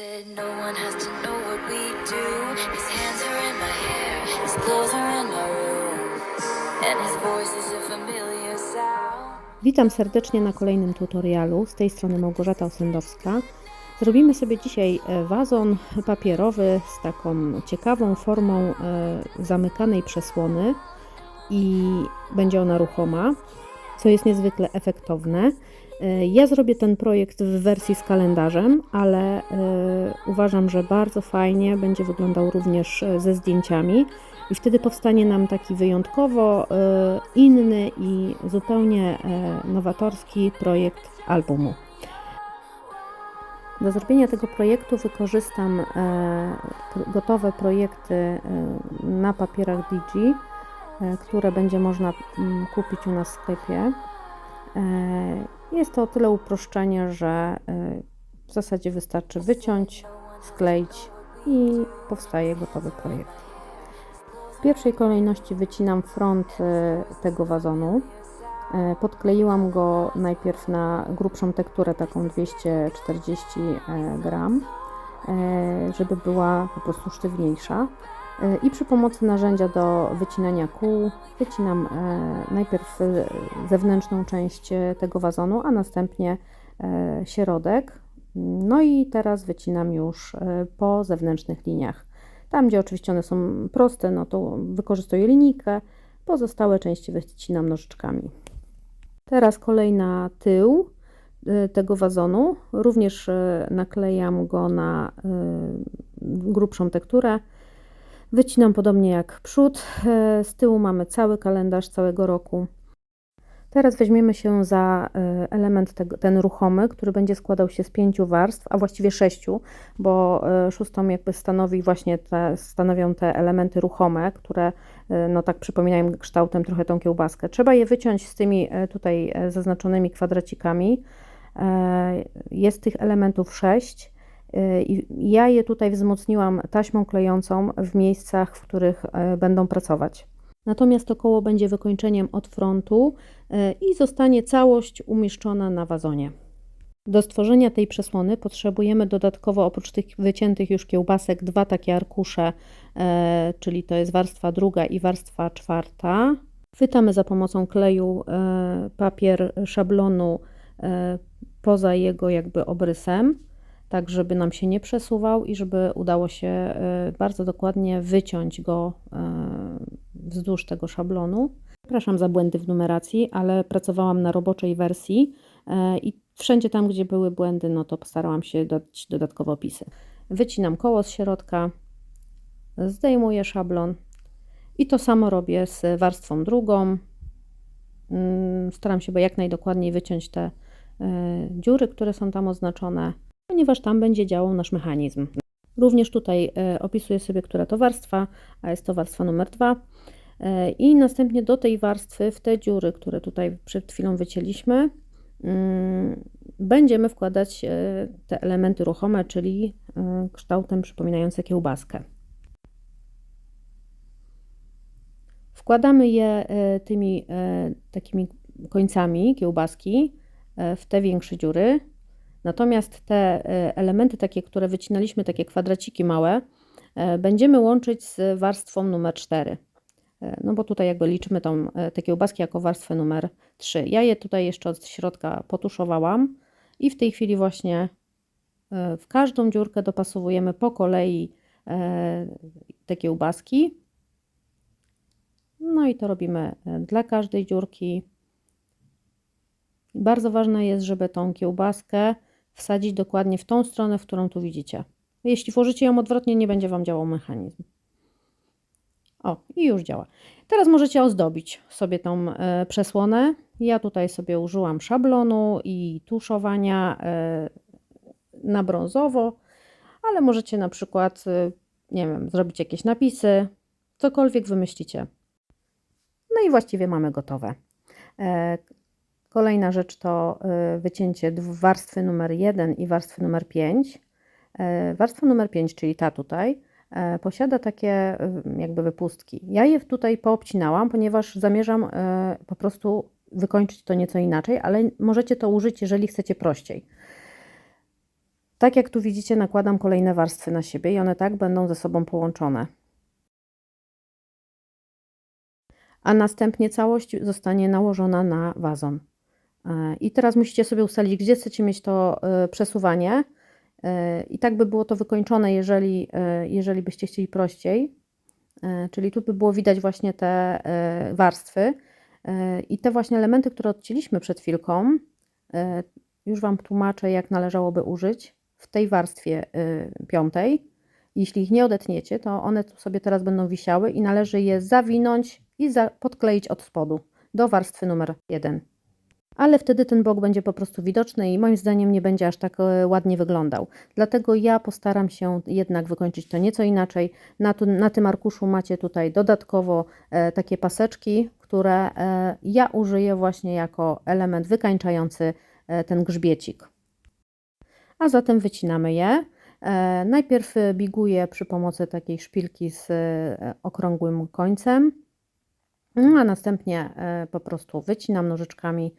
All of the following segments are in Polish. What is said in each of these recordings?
said no one has to know what we do. His hands are in my hair, his clothes are in my room, and his voice is a familiar sound. Witam serdecznie na kolejnym tutorialu. Z tej strony Małgorzata Osędowska. Zrobimy sobie dzisiaj e, wazon papierowy z taką ciekawą formą e, zamykanej przesłony i będzie ona ruchoma, co jest niezwykle efektowne. E, Ja zrobię ten projekt w wersji z kalendarzem, ale e, uważam, że bardzo fajnie będzie wyglądał również e, ze zdjęciami i wtedy powstanie nam taki wyjątkowo inny i zupełnie nowatorski projekt albumu. Do zrobienia tego projektu wykorzystam gotowe projekty na papierach Digi, które będzie można mm, kupić u nas w sklepie. Jest to o tyle uproszczenie, że e, w zasadzie wystarczy wyciąć, skleić i powstaje gotowy projekt. W pierwszej kolejności wycinam front e, tego wazonu. E, Podkleiłam go najpierw na grubszą tekturę, taką 240 e, gram, żeby była po prostu sztywniejsza. I przy pomocy narzędzia do wycinania kół wycinam e, najpierw zewnętrzną część e, tego wazonu, a następnie e, środek. No i teraz wycinam już po zewnętrznych liniach. Tam, gdzie oczywiście one są proste, no to wykorzystuję linijkę, pozostałe części wycinam nożyczkami. Teraz kolej na tył tego wazonu. Również naklejam go na grubszą tekturę. Wycinam podobnie jak przód. E, Z tyłu mamy cały kalendarz całego roku. Teraz weźmiemy się za y, element ten ruchomy, który będzie składał się z pięciu warstw, a właściwie sześciu, bo y, szóstą jakby stanowi właśnie te, stanowią te elementy ruchome, które no tak przypominają kształtem trochę tą kiełbaskę. Trzeba je wyciąć z tymi tutaj zaznaczonymi kwadracikami. E, Jest tych elementów sześć. Ja je tutaj wzmocniłam taśmą klejącą w miejscach, w których y, będą pracować. Natomiast to koło będzie wykończeniem od frontu y, i zostanie całość umieszczona na wazonie. Do stworzenia tej przesłony potrzebujemy dodatkowo oprócz tych wyciętych już kiełbasek dwa takie arkusze, e, czyli to jest warstwa druga i warstwa czwarta. Chwytamy za pomocą kleju e, papier szablonu e, poza jego jakby obrysem, tak żeby nam się nie przesuwał i żeby udało się e, bardzo dokładnie wyciąć go e, wzdłuż tego szablonu. Przepraszam za błędy w numeracji, ale pracowałam na roboczej wersji e, i wszędzie tam, gdzie były błędy, no to postarałam się dodać dodatkowo opisy. Wycinam koło z środka, zdejmuję szablon i to samo robię z warstwą drugą. Mm, Staram się, jak najdokładniej wyciąć te dziury, które są tam oznaczone, ponieważ tam będzie działał nasz mechanizm. Również tutaj e, opisuję sobie, która to warstwa, a jest to warstwa numer dwa. E, I następnie do tej warstwy, w te dziury, które tutaj przed chwilą wycięliśmy, mm, będziemy wkładać e, te elementy ruchome, czyli kształtem przypominające kiełbaskę. Wkładamy je tymi takimi końcami kiełbaski w te większe dziury. Natomiast te e, elementy takie, które wycinaliśmy, takie kwadraciki małe, e, będziemy łączyć z warstwą numer 4. E, No bo tutaj jakby liczymy tą, te kiełbaski jako warstwę numer 3. Ja je tutaj jeszcze od środka potuszowałam i w tej chwili właśnie w każdą dziurkę dopasowujemy po kolei te kiełbaski. No i to robimy dla każdej dziurki. Bardzo ważne jest, żeby tą kiełbaskę wsadzić dokładnie w tą stronę, w którą tu widzicie. Jeśli włożycie ją odwrotnie, nie będzie Wam działał mechanizm. O, i już działa. Teraz możecie ozdobić sobie tą e, przesłonę. Ja tutaj sobie użyłam szablonu i tuszowania e, na brązowo, ale możecie na przykład, e, nie wiem, zrobić jakieś napisy, cokolwiek wymyślicie. No i właściwie mamy gotowe. Kolejna rzecz to e, wycięcie warstwy numer 1 i warstwy numer 5. E, Warstwa numer 5, czyli ta tutaj, e, posiada takie jakby wypustki. Ja je tutaj poobcinałam, ponieważ zamierzam po prostu wykończyć to nieco inaczej, ale możecie to użyć, jeżeli chcecie prościej. Tak jak tu widzicie, nakładam kolejne warstwy na siebie i one tak będą ze sobą połączone. A następnie całość zostanie nałożona na wazon. E, I teraz musicie sobie ustalić, gdzie chcecie mieć to e, przesuwanie. E, I tak by było to wykończone, jeżeli, jeżeli byście chcieli prościej. Czyli tu by było widać właśnie te warstwy. I te właśnie elementy, które odcięliśmy przed chwilką, już Wam tłumaczę, jak należałoby użyć w tej warstwie piątej. Jeśli ich nie odetniecie, to one tu sobie teraz będą wisiały i należy je zawinąć i podkleić od spodu do warstwy numer 1 ale wtedy ten bok będzie po prostu widoczny i moim zdaniem nie będzie aż tak e, ładnie wyglądał. Dlatego ja postaram się jednak wykończyć to nieco inaczej. Na, tu, na tym arkuszu macie tutaj dodatkowo e, takie paseczki, które e, ja użyję właśnie jako element wykańczający ten grzbiecik. A zatem wycinamy je. Najpierw biguję przy pomocy takiej szpilki z okrągłym końcem, no, a następnie po prostu wycinam nożyczkami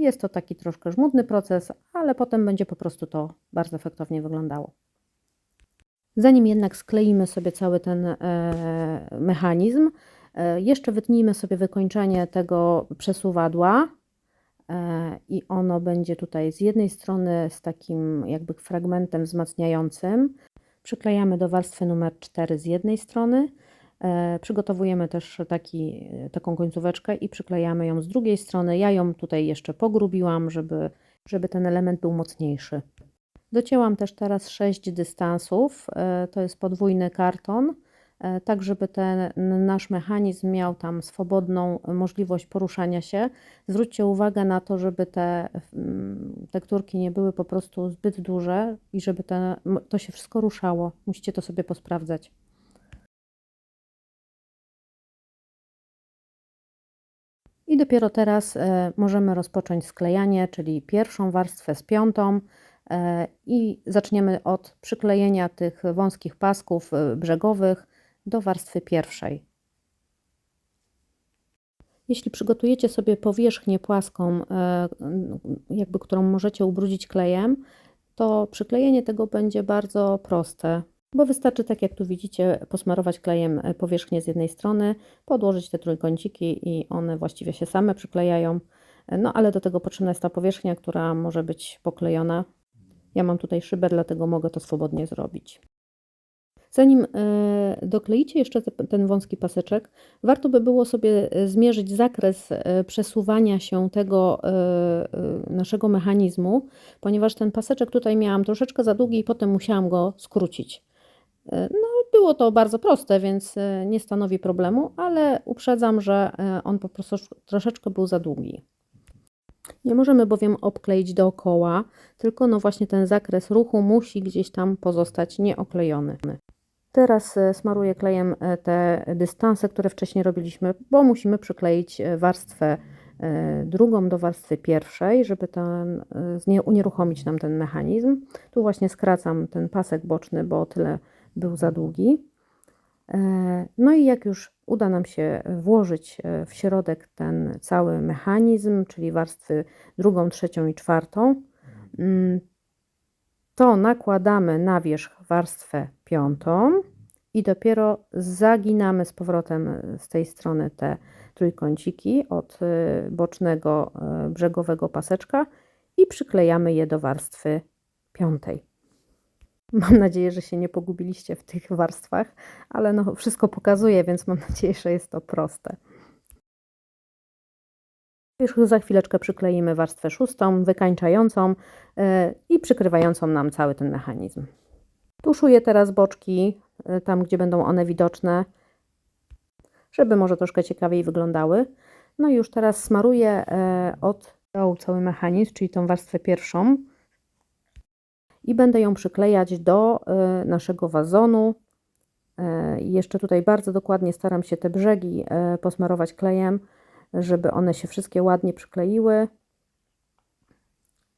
jest to taki troszkę żmudny proces, ale potem będzie po prostu to bardzo efektownie wyglądało. Zanim jednak skleimy sobie cały ten e, mechanizm, e, jeszcze wytnijmy sobie wykończenie tego przesuwadła e, i ono będzie tutaj z jednej strony z takim jakby fragmentem wzmacniającym. Przyklejamy do warstwy numer 4 z jednej strony, przygotowujemy też taki, taką końcóweczkę i przyklejamy ją z drugiej strony. Ja ją tutaj jeszcze pogrubiłam, żeby, żeby ten element był mocniejszy. Docięłam też teraz 6 dystansów, e, to jest podwójny karton, e, tak żeby ten nasz mechanizm miał tam swobodną możliwość poruszania się. Zwróćcie uwagę na to, żeby te mm, tekturki nie były po prostu zbyt duże i żeby te, to się wszystko ruszało. Musicie to sobie posprawdzać. Dopiero teraz e, możemy rozpocząć sklejanie, czyli pierwszą warstwę z piątą e, i zaczniemy od przyklejenia tych wąskich pasków e, brzegowych do warstwy pierwszej. Jeśli przygotujecie sobie powierzchnię płaską, jakby którą możecie ubrudzić klejem, to przyklejenie tego będzie bardzo proste bo wystarczy, tak jak tu widzicie, posmarować klejem e, powierzchnię z jednej strony, podłożyć te trójkąciki i one właściwie się same przyklejają. E, no ale do tego potrzebna jest ta powierzchnia, która może być poklejona. Ja mam tutaj szybę, dlatego mogę to swobodnie zrobić. Zanim e, dokleicie jeszcze ten wąski paseczek, warto by było sobie zmierzyć zakres przesuwania się tego naszego mechanizmu, ponieważ ten paseczek tutaj miałam troszeczkę za długi i potem musiałam go skrócić. No, było to bardzo proste, więc e, nie stanowi problemu, ale uprzedzam, że e, on po prostu troszeczkę był za długi. Nie możemy bowiem obkleić dookoła, tylko no właśnie ten zakres ruchu musi gdzieś tam pozostać nieoklejony. Teraz e, smaruję klejem te dystanse, które wcześniej robiliśmy, bo musimy przykleić warstwę drugą do warstwy pierwszej, żeby ten, nie unieruchomić nam ten mechanizm. Tu właśnie skracam ten pasek boczny, bo tyle był za długi. E, no i jak już uda nam się włożyć e, w środek ten cały mechanizm, czyli warstwy drugą, trzecią i czwartą, mm, to nakładamy na wierzch warstwę piątą i dopiero zaginamy z powrotem z tej strony te trójkąciki od e, bocznego brzegowego paseczka i przyklejamy je do warstwy piątej. Mam nadzieję, że się nie pogubiliście w tych warstwach, ale no wszystko pokazuje, więc mam nadzieję, że jest to proste. Już za chwileczkę przykleimy warstwę szóstą, wykańczającą e, i przykrywającą nam cały ten mechanizm. Tuszuję teraz boczki, e, tam gdzie będą one widoczne, żeby może troszkę ciekawiej wyglądały. No i już teraz smaruję e, od dołu cały mechanizm, czyli tą warstwę pierwszą i będę ją przyklejać do e, naszego wazonu. E, jeszcze tutaj bardzo dokładnie staram się te brzegi e, posmarować klejem, żeby one się wszystkie ładnie przykleiły.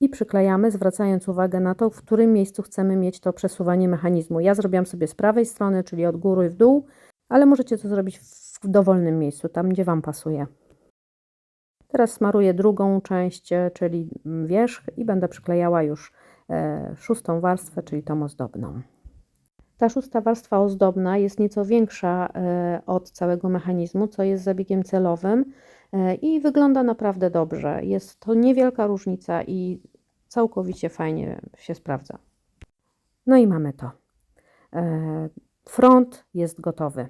I przyklejamy, zwracając uwagę na to, w którym miejscu chcemy mieć to przesuwanie mechanizmu. Ja zrobiłam sobie z prawej strony, czyli od góry w dół, ale możecie to zrobić w dowolnym miejscu, tam gdzie Wam pasuje. Teraz smaruję drugą część, czyli wierzch i będę przyklejała już szóstą warstwę, czyli tą ozdobną. Ta szósta warstwa ozdobna jest nieco większa e, od całego mechanizmu, co jest zabiegiem celowym e, i wygląda naprawdę dobrze. Jest to niewielka różnica i całkowicie fajnie się sprawdza. No i mamy to. E, Front jest gotowy.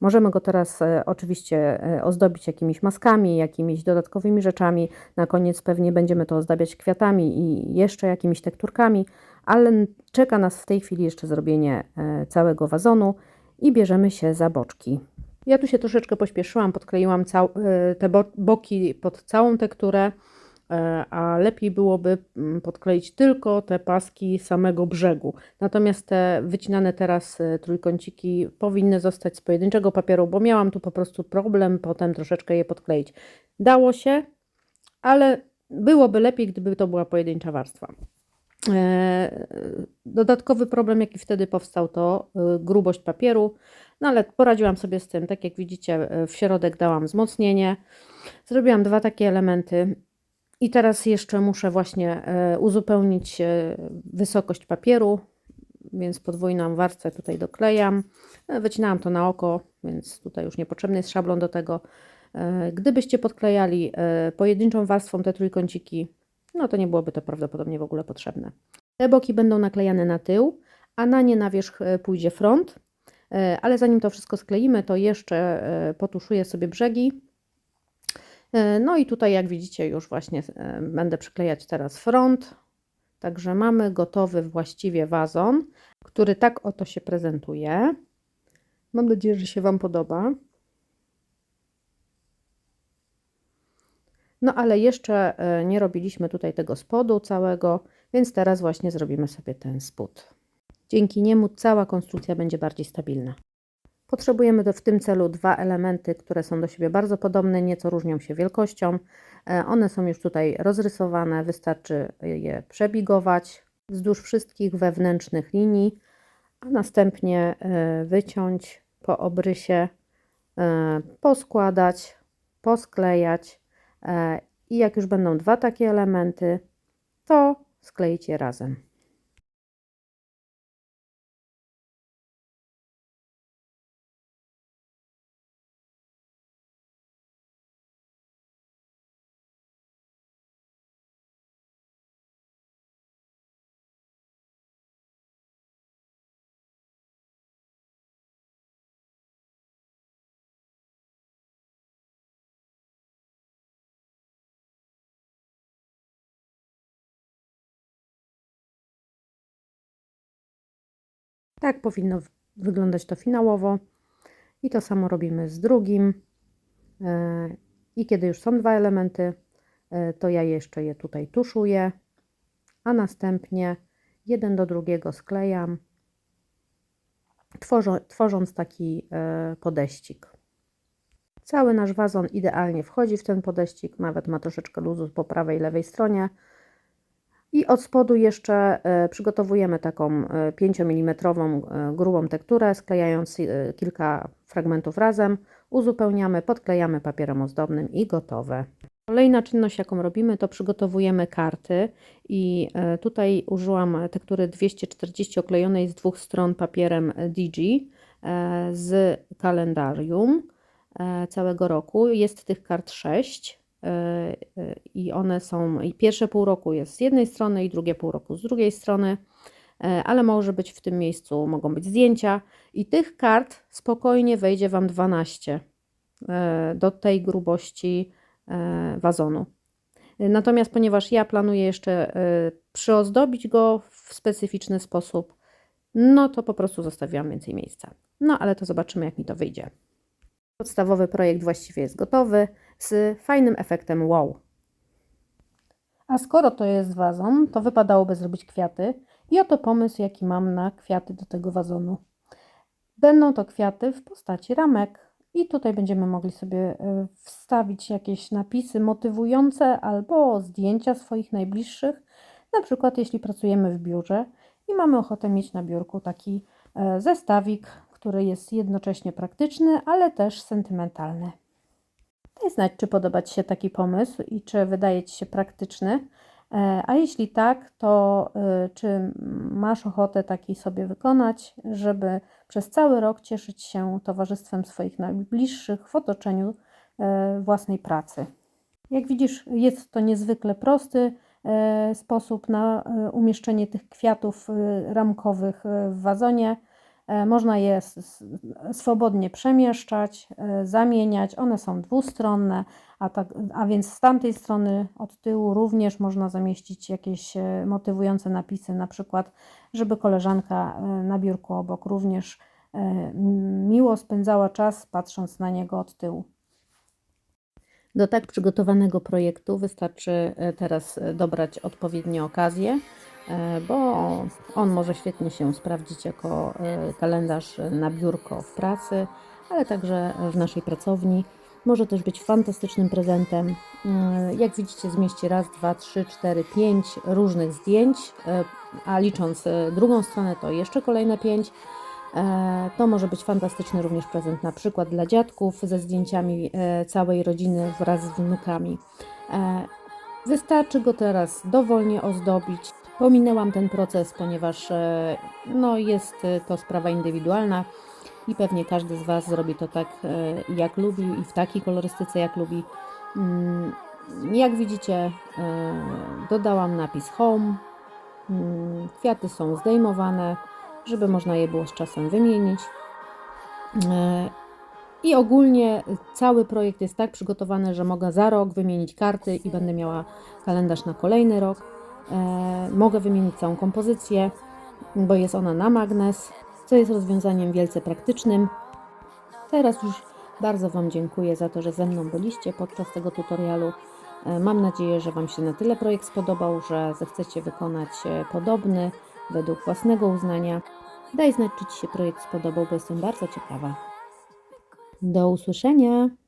Możemy go teraz e, oczywiście e, ozdobić jakimiś maskami, jakimiś dodatkowymi rzeczami. Na koniec pewnie będziemy to ozdabiać kwiatami i jeszcze jakimiś tekturkami, ale czeka nas w tej chwili jeszcze zrobienie e, całego wazonu i bierzemy się za boczki. Ja tu się troszeczkę pośpieszyłam, podkleiłam te bo, boki pod całą tekturę, a lepiej byłoby mm, podkleić tylko te paski samego brzegu. Natomiast te wycinane teraz e, trójkąciki powinny zostać z pojedynczego papieru, bo miałam tu po prostu problem potem troszeczkę je podkleić. Dało się, ale byłoby lepiej, gdyby to była pojedyncza warstwa. E, Dodatkowy problem, jaki wtedy powstał, to e, grubość papieru, no ale poradziłam sobie z tym. Tak jak widzicie, e, w środek dałam wzmocnienie. Zrobiłam dwa takie elementy. I teraz jeszcze muszę właśnie e, uzupełnić e, wysokość papieru, więc podwójną warstwę tutaj doklejam. E, Wycinałam to na oko, więc tutaj już niepotrzebny jest szablon do tego. Gdybyście podklejali pojedynczą warstwą te trójkąciki, no to nie byłoby to prawdopodobnie w ogóle potrzebne. Te boki będą naklejane na tył, a na nie na wierzch pójdzie front. Ale zanim to wszystko skleimy, to jeszcze potuszuję sobie brzegi. E, No i tutaj, jak widzicie, już właśnie e, będę przyklejać teraz front. Także mamy gotowy właściwie wazon, który tak oto się prezentuje. Mam nadzieję, że się Wam podoba. No ale jeszcze e, nie robiliśmy tutaj tego spodu całego, więc teraz właśnie zrobimy sobie ten spód. Dzięki niemu cała konstrukcja będzie bardziej stabilna. Potrzebujemy do, w tym celu dwa elementy, które są do siebie bardzo podobne, nieco różnią się wielkością. E, One są już tutaj rozrysowane, wystarczy je przebigować wzdłuż wszystkich wewnętrznych linii, a następnie e, wyciąć po obrysie, e, poskładać, posklejać i jak już będą dwa takie elementy, to skleić je razem. Tak powinno wyglądać to finałowo. I to samo robimy z drugim. E, I kiedy już są dwa elementy, e, to ja jeszcze je tutaj tuszuję, a następnie jeden do drugiego sklejam, tworzą, tworząc taki e, podeścik. Cały nasz wazon idealnie wchodzi w ten podeścik, nawet ma troszeczkę luzu po prawej i lewej stronie. I od spodu jeszcze e, przygotowujemy taką 5 mm grubą tekturę, sklejając e, kilka fragmentów razem, uzupełniamy, podklejamy papierem ozdobnym i gotowe. Kolejna czynność, jaką robimy, to przygotowujemy karty i e, tutaj użyłam tektury 240 oklejonej z dwóch stron papierem DG e, z kalendarium e, całego roku. Jest tych kart 6 e, e, i one są, i pierwsze pół roku jest z jednej strony i drugie pół roku z drugiej strony, e, ale może być w tym miejscu, mogą być zdjęcia i tych kart spokojnie wejdzie Wam 12 e, do tej grubości e, wazonu. Natomiast ponieważ ja planuję jeszcze e, przyozdobić go w specyficzny sposób, no to po prostu zostawiłam więcej miejsca. No ale to zobaczymy, jak mi to wyjdzie. Podstawowy projekt właściwie jest gotowy z fajnym efektem wow. A skoro to jest wazon, to wypadałoby zrobić kwiaty i oto pomysł, jaki mam na kwiaty do tego wazonu. Będą to kwiaty w postaci ramek i tutaj będziemy mogli sobie e, wstawić jakieś napisy motywujące albo zdjęcia swoich najbliższych. Na przykład jeśli pracujemy w biurze i mamy ochotę mieć na biurku taki e, zestawik, który jest jednocześnie praktyczny, ale też sentymentalny. Daj znać, czy podoba Ci się taki pomysł i czy wydaje Ci się praktyczny. E, A jeśli tak, to e, czy masz ochotę taki sobie wykonać, żeby przez cały rok cieszyć się towarzystwem swoich najbliższych w otoczeniu e, własnej pracy? Jak widzisz, jest to niezwykle prosty sposób na umieszczenie tych kwiatów ramkowych w wazonie. E, Można je swobodnie przemieszczać, e, zamieniać. One są dwustronne, a, tak, a więc z tamtej strony od tyłu również można zamieścić jakieś e, motywujące napisy, na przykład, żeby koleżanka na biurku obok również miło spędzała czas patrząc na niego od tyłu. Do tak przygotowanego projektu wystarczy teraz dobrać odpowiednie okazje, bo on może świetnie się sprawdzić jako e, kalendarz na biurko w pracy, ale także w naszej pracowni. Może też być fantastycznym prezentem. E, Jak widzicie, zmieści raz, dwa, trzy, cztery, pięć różnych zdjęć, e, a licząc e, drugą stronę, to jeszcze kolejne pięć. E, To może być fantastyczny również prezent na przykład dla dziadków ze zdjęciami e, całej rodziny wraz z wnukami. E, Wystarczy go teraz dowolnie ozdobić. Pominęłam ten proces, ponieważ e, no, jest e, to sprawa indywidualna i pewnie każdy z Was zrobi to tak, e, jak lubi i w takiej kolorystyce, jak lubi. Mm, Jak widzicie, dodałam napis Home. Mm, Kwiaty są zdejmowane żeby można je było z czasem wymienić. I ogólnie cały projekt jest tak przygotowany, że mogę za rok wymienić karty i będę miała kalendarz na kolejny rok. E, Mogę wymienić całą kompozycję, bo jest ona na magnes, co jest rozwiązaniem wielce praktycznym. Teraz już bardzo Wam dziękuję za to, że ze mną byliście podczas tego tutorialu. E, Mam nadzieję, że Wam się na tyle projekt spodobał, że zechcecie wykonać e, podobny według własnego uznania. Daj znać, czy Ci się projekt spodobał, bo jestem bardzo ciekawa. Do usłyszenia!